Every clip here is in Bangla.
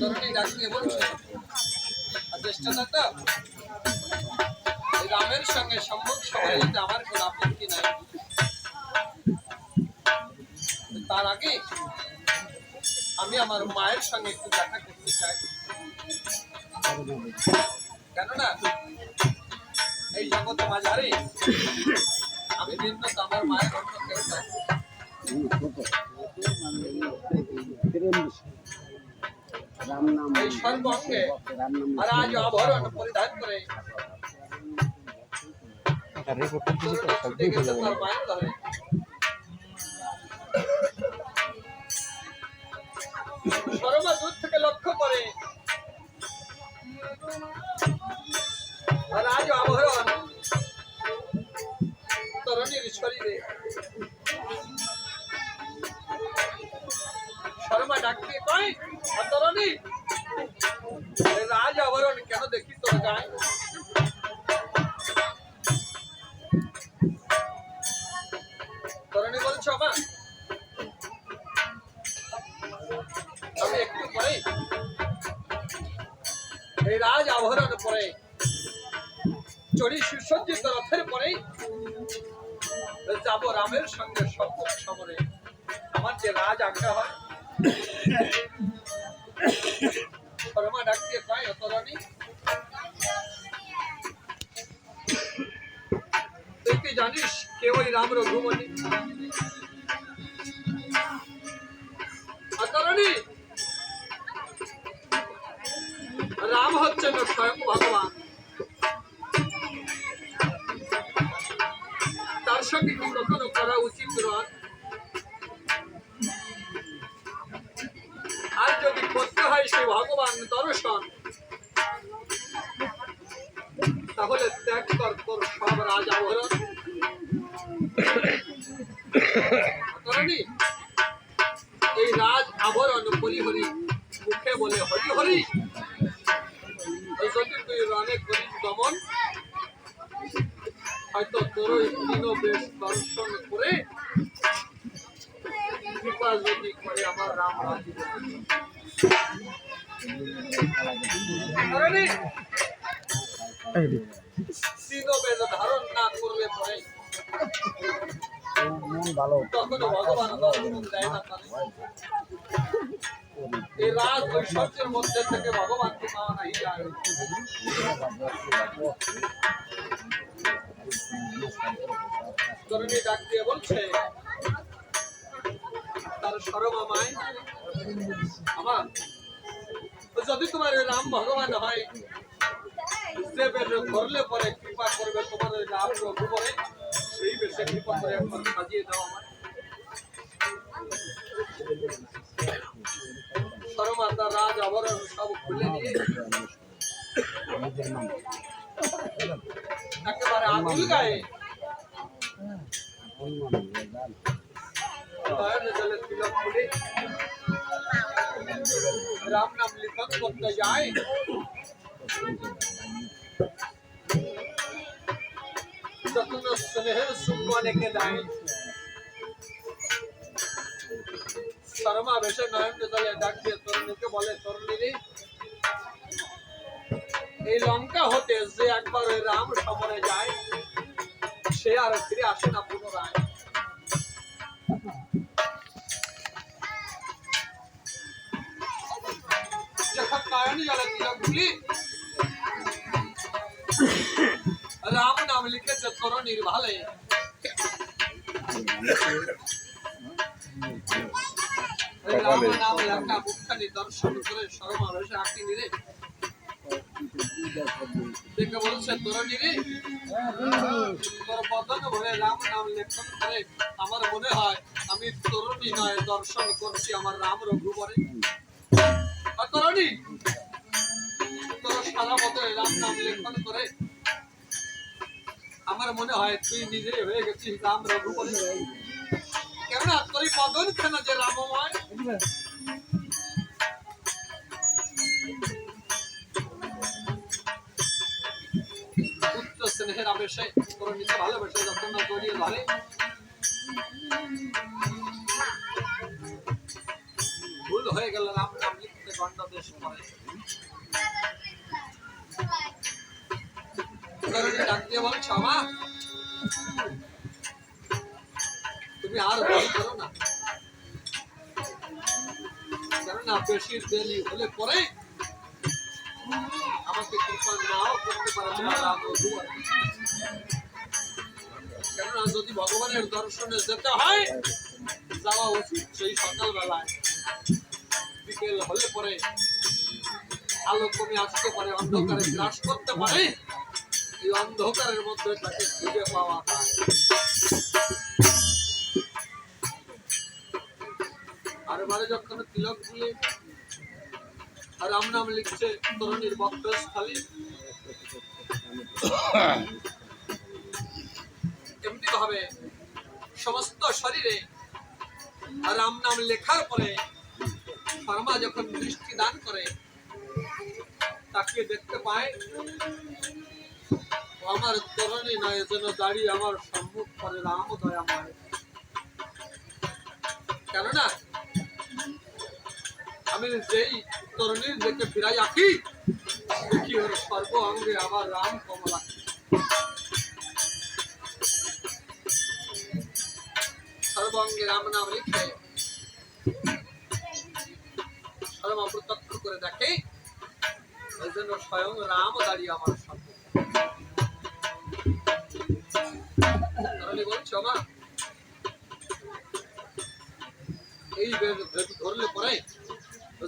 তরুণী ডাক দিয়ে বলছে? আর চেষ্টাটা তো এই রামের সঙ্গে সম্মুখ সবাই যেতে আমার কোনো আপত্তি নাই। তার আগে আমি আমার মায়ের সঙ্গে একটু দেখা করতে চাই। কেননা এই জগৎ মাঝারে আমি ভিন্ন তো আমার মায়ের অন্য কেউ এই সর্বঙ্গে আজ আভরণ পরিধান করে। ছুটে গেছে তার মায়ের ধরে সরমা দূর থেকে লক্ষ্য করে। আর ভালো। এই রাজ ঐশ্বর্যের মধ্যে থেকে ভগবানকে পাওয়া নাই তরুণী ডাক দিয়ে বলছে তার সরমামায় আমার যদি তোমার রাম ভগবান হয় বেশ করলে পরে কৃপা করবে তোমার রাম রঘু করে সেই বেশে কৃপা করে একবার সাজিয়ে দাও আমার সরমাতা রাজ আবরণ সব খুলে নিয়ে একেবারে আঙুল গায়ে তিলক খুলে রাম তরুণীকে বলে তরুণী এই লঙ্কা হতে যে একবার ওই রাম সমরে যায় সে আর ফিরে আসে না পুনরায় যখন নয়ন জলে তিলক খুলি রাম নাম লেখা মুখখানি আঁকি নিরে দেখে বলছে তোর বদন ভরে রাম নাম লেখন করে আমার মনে হয়, আমি তরুণী নয়, দর্শন করছি আমার রাম রঘুবরে। রাম আমার মনে হয় তুই নিজেই হয়ে গেছিস রাম রঘুবরে কেননা তোর বদন কেন যে রামময়? পুত্র স্নেহের নিজে ভুল হয়ে গেল রাম নাম। তুমি আর করো না কেননা বেশি দেরি হলে পরে আমাকে কৃপা নাও করতে পারে। কেননা যদি ভগবানের দর্শনে যেতে হয়, যাওয়া উচিত সেই সকালবেলায় বিকেল হলে পরে আলো কমে আসতে পারে, অন্ধকারে গ্রাস করতে পারে। এই অন্ধকারের মধ্যে তাকে খুঁজে পাওয়া যায়। লিখছে তরুণীর বক্ষস্থলী। এমনি ভাবে সমস্ত শরীরে রাম নাম লেখার পরে শর্মা যখন দৃষ্টি দান করে তাকে দেখতে পায়, আমার তরণী নয় যেন দাঁড়িয়ে আমার সম্মুখ করে রাম দয়া দয়াময় কেননা, আমি যেই তরুণীর দেখে ফিরাই আঁকি দেখি ওর সর্ব অঙ্গে আমার রাম কমলা। সর্বাঙ্গে রাম নাম লিখে সর্ব প্রত্যক্ষ করে দেখে ওই জন্য স্বয়ং রাম দাঁড়িয়ে আমার সামনে। বলছো মা, এই বেদ ধরলে পরে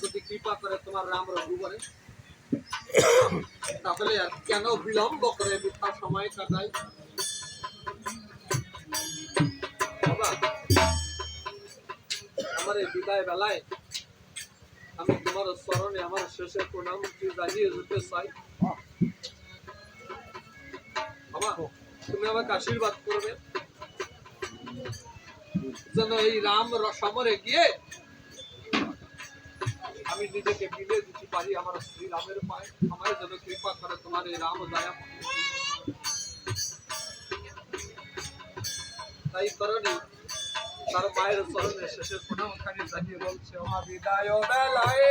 যদি কৃপা করে তোমার রাম রঘুবরে তাহলে আর কেন বিলম্ব করে মিথ্যা সময় কাটাই আমার এই বিদায় বেলায় আমি তোমার স্মরণে, আমার শেষের প্রণামটি জানিয়ে যেতে চাই। তুমি আমাকে আশীর্বাদ করবে। যেন এই রাম সমরে গিয়ে আমি নিজেকে মিলে দিতে পারি, আমার শ্রী রামের পায়ে। আমার যেন কৃপা করে তোমার এই রাম দয়া। তাই করণী তার মায়ের চরণে শেষের প্রণাম খানি জানিয়ে বলছে মা বিদায় বেলায়।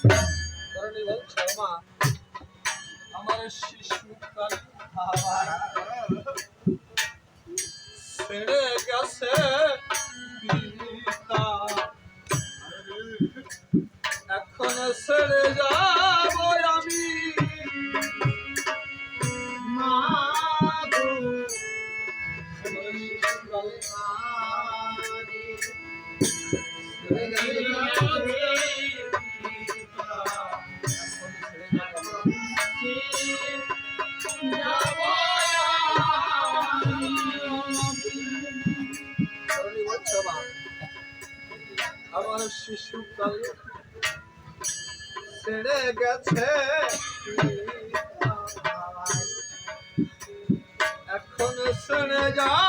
করণী বলছে মা আমার শিশুকাল ছেড়ে গেছে পিতা এখন ছেড়ে যাব আমি মা গো আমার শিশুকাল ছেড়ে গেছে শিশুকাল ছেড়ে গেছে। এখন শুনে যাব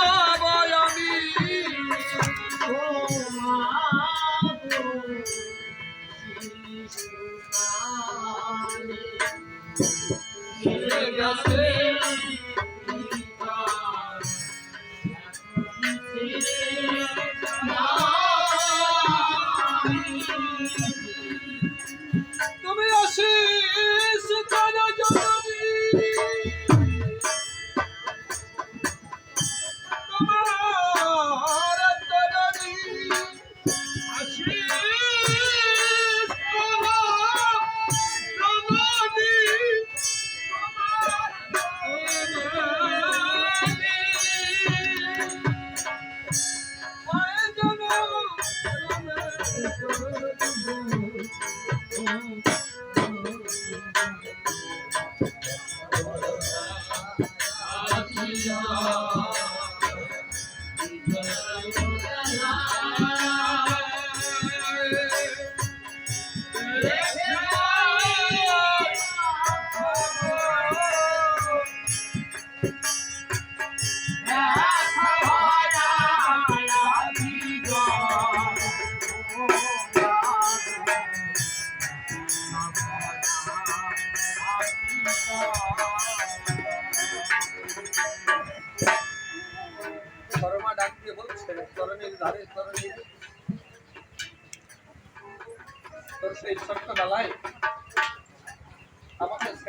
পরমা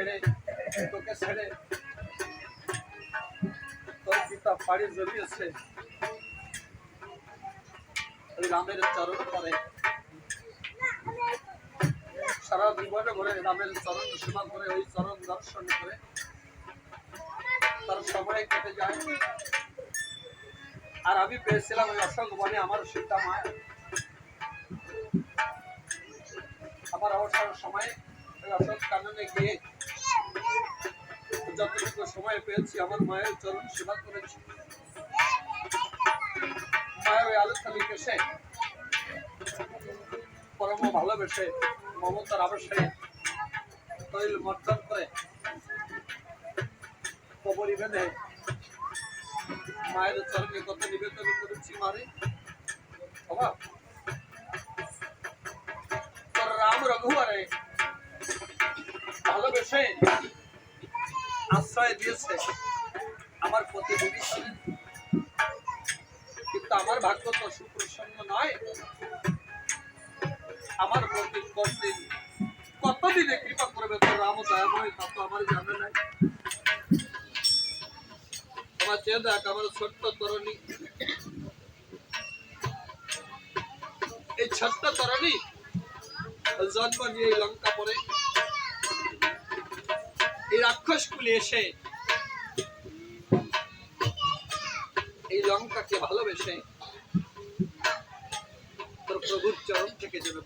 ছেড়ে, তোকে ছেড়ে তোর পিতা পাড়ি ওই রামের চরণ করে সারা জীবনে ভরে রামের চরণ সেবা করে ওই চরণ দর্শন করে। তার সময় কেটে যায়। আর আমি পেয়েছিলাম ওই অশোক বনে আমার সীতা মায়া। আমার অবসর সময়ে ওই অশোক কাননে গিয়ে যতটুকু সময় পেয়েছি, আমার মায়ের চরণ সেবা করেছি। মায়ের ওই আলোচনা এসে পরম ভালোবেসে, মমতার আবেশে তৈল মর্দন করে কবরী বেঁধে মায়ের চরণে কত নিবেদন করেছি মারে? বাবা রাম রঘুবরে ভালোবেসে আশ্রয় দিয়েছে আমার প্রতি ছিলেন কিন্তু আমার ভাগ্য তো সুপ্রসন্ন নয়। আমার প্রতি কতদিন কতদিনে কৃপা করবে তোর রাম দয়াময়, তা তো আমার জানা নাই। আমার চেয়ে দেখ, আমার ছোট্ট তরণী। এই ছোট্ট তরণী জন্ম নিয়ে লঙ্কা পরে এই রাক্ষস কুলে এসে এই লঙ্কাকে ভালোবেসে তোর প্রভুর চরণ থেকে যেন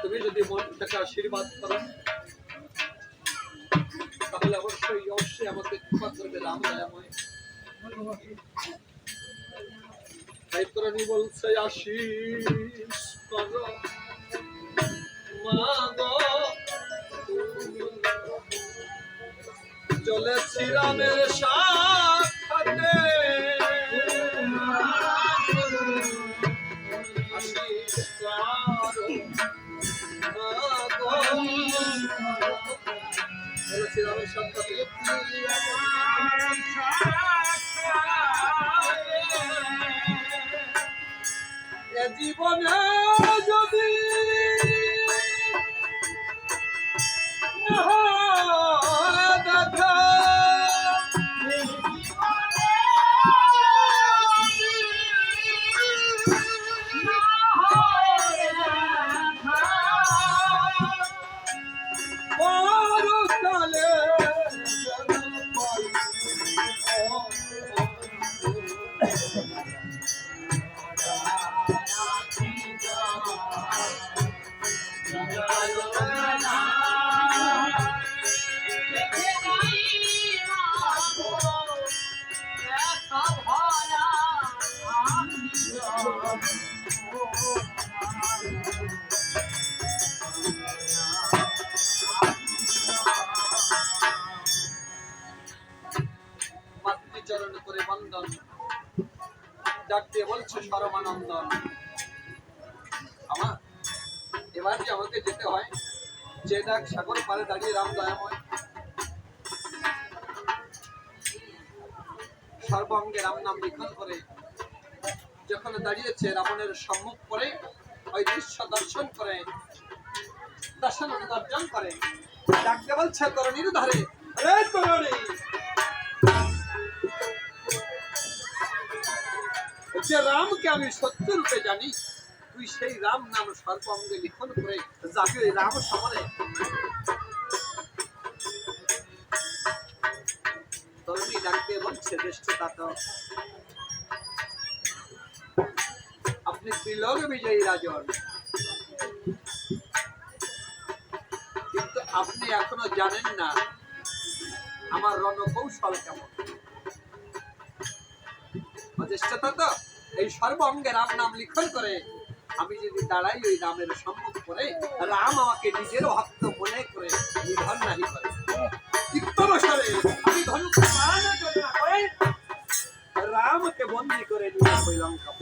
তুমি যদি মনটাকে আশীর্বাদ করো, তাহলে অবশ্যই অবশ্যই আমাকে কৃপা করবে রাম দয়াময়। তাই তরণী বলছে আশিস যখন রাবণের সম্মুখ করে ওই দৃশ্য দর্শন করে, দর্শন অর্জন করে। ডাকতে বলছে, তরণীর ধারে যে রামকে আমি সত্য রূপে জানি, তুই সেই রাম নাম সর্বাঙ্গে লিখন করে যাকে ওই রাম সমরে তরুণী ডাকতে বলছে দৃষ্টিতা তো। ত্রিলোক বিজয়ী রাজন। কিন্তু আপনি এখনও জানেন না আমার রণকৌশল কেমন। অচেষ্টা তো? এই সর্ব অঙ্গে রাম নাম লিখন করে আমি যদি দাঁড়াই ওই রামের সম্মুখ করে রাম আমাকে নিজের ভক্ত মনে করে নিধন নাহি করে। চিত্তবসরে আমি ধনুক করে রামকে বন্দি করে নিয়ে ওই লঙ্কাপুরে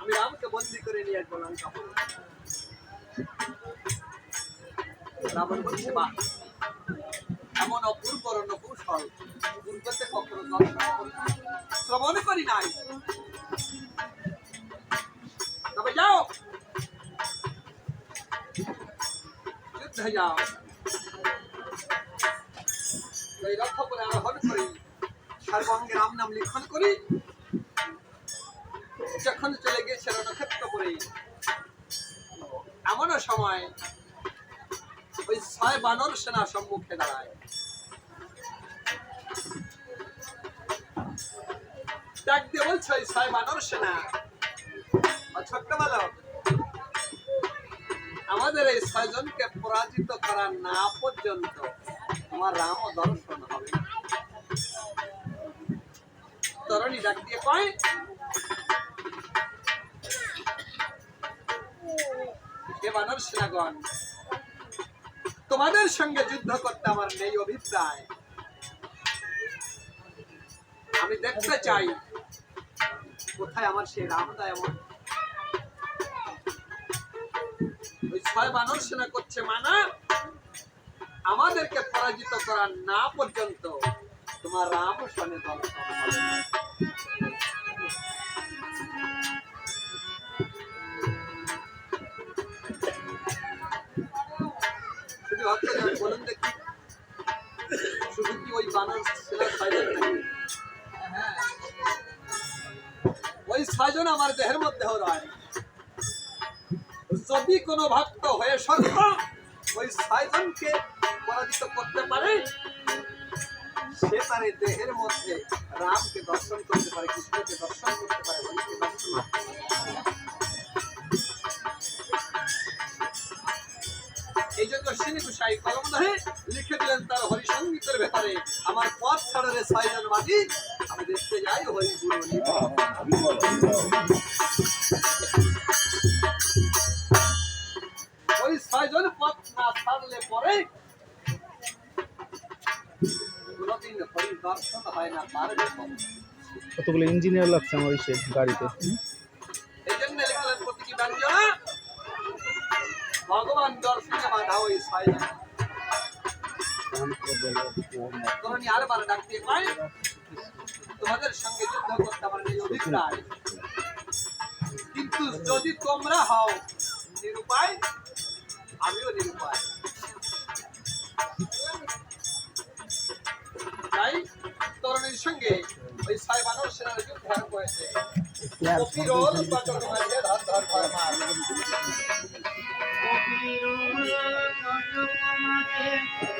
আমি রামকে বন্দি করে নিয়ে আসব এমন অপূর্ব রণ কৌশল পূর্বতে কখনো শ্রবণ করি নাই। তবে যাও। যুদ্ধে যাও। এই রক্ষ করে আরোহণ করি। সর্বাঙ্গে রাম নাম লিখন করি। যখন চলে গেছে রণক্ষেত্র করে এমনও সময় ওই ছয় বানর সেনা সম্মুখে দাঁড়ায় ডাক দিয়ে বলছে, ওই ছয় বানর সেনা ছোট্ট বালক আমাদের এই ছয়জনকে পরাজিত করা না পর্যন্ত তোমার রাম দর্শন হবে। তরণী ডাক দিয়ে কয় হে সেনাগণ, তোমাদের সঙ্গে যুদ্ধ করতে আমার নেই অভিপ্রায়। আমি দেখতে চাই কোথায় আমার সেই রামদা এমন। ওই ছয় বানর সেনা করছে মানা, আমাদেরকে পরাজিত করা না পর্যন্ত তোমার রাম সনে দর্শন আমার দেহের মধ্যে যদি কোনো ভক্ত হয়ে সত্য, ওই ছয়জনকে পরাজিত করতে পারে, সে তার দেহের মধ্যে রামকে দর্শন করতে পারে, কৃষ্ণকে দর্শন করতে পারে এই জন্য শ্রী গোসাই কলম ধরে লিখে দিলেন তার হরিসঙ্গীতের ব্যাপারে, আমার পথ ছাড়ারে বাজি আমি দেখতে যাই হরি ওই ছয়জন পথ না ছাড়লে পরে কোনদিন হরি দর্শন হয় না কতগুলো ইঞ্জিনিয়ার লাগছে আমার ইসে গাড়িতে? এই জন্য লিখলেন প্রতীকী ব্যঞ্জনা ভগবান দর্শনে বাধা ওই ছয়জন তরুণী আরবার ডাক দিয়ে কয় তোমাদের সঙ্গে যুদ্ধ করতে আমার নেই অভিপ্রায় কিন্তু যদি তোমরা হও নিরুপায় আমিও নিরুপায় তাই তরুণীর সঙ্গে ওই ছয় বানর সেনার যুদ্ধ আরম্ভ হয়েছে কপিরোল বাটক মাঝে ধর ধর ভয় মার। ধর ধর মার।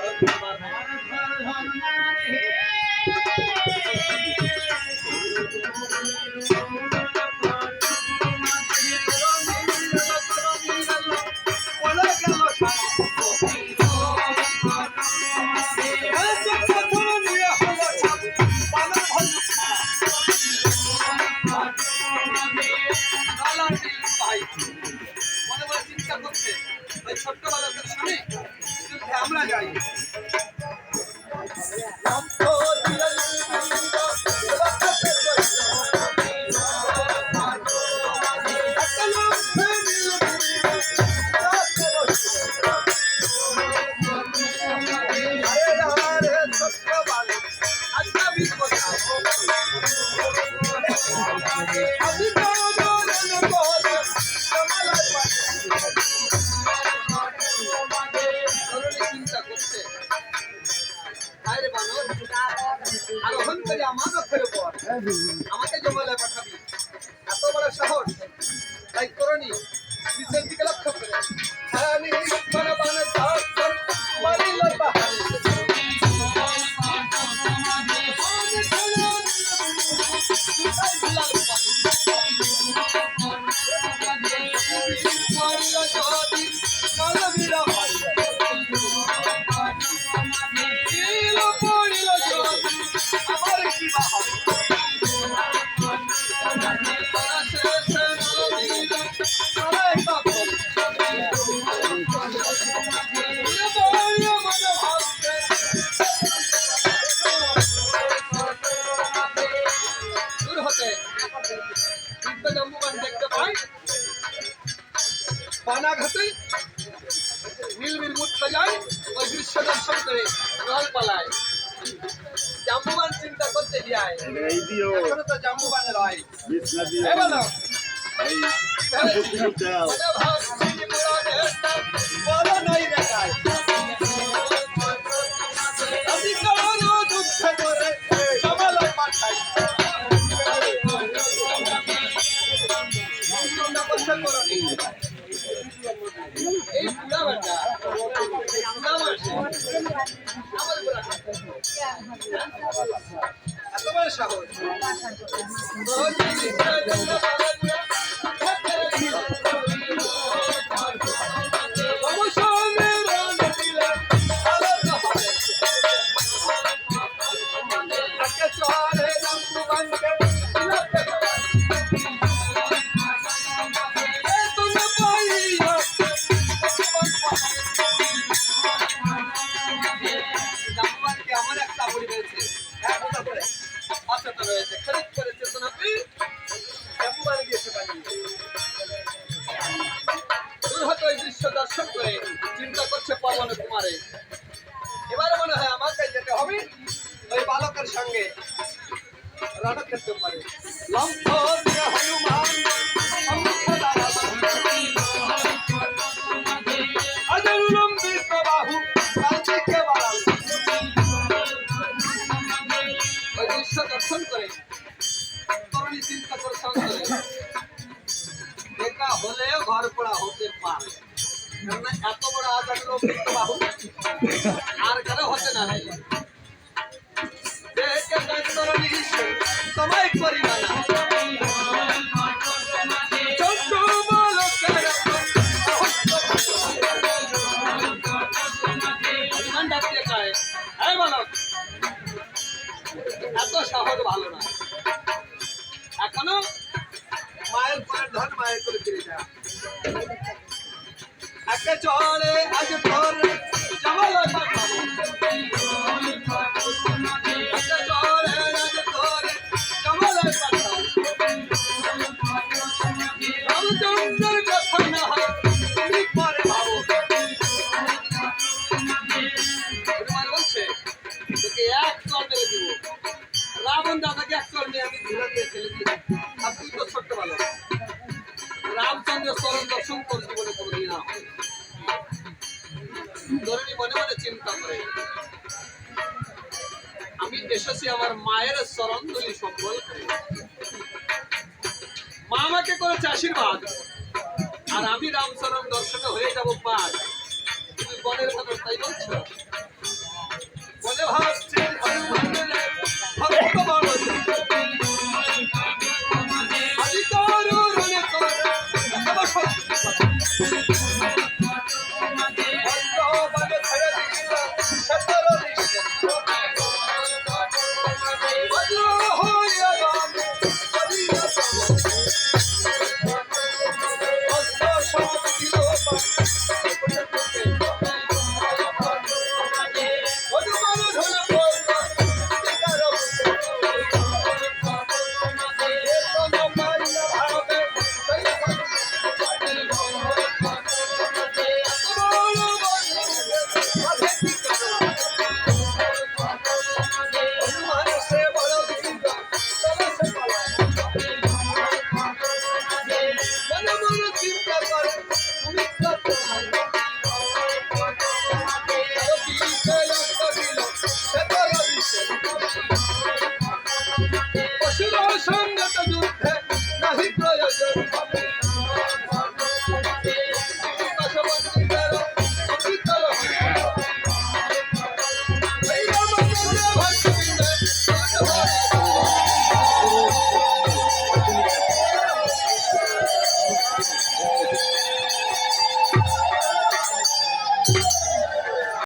এত বড় সাহস চড়ে আজ তোর জামাই করতেছি আমার মায়ের চরণ ধরি মা আমাকে করে চাষির বাদ আর আমি রামচরণ দর্শনে হয়ে যাব পার তুমি বনের তাই বলছ? বলে ভাবছি ভক্ত বড়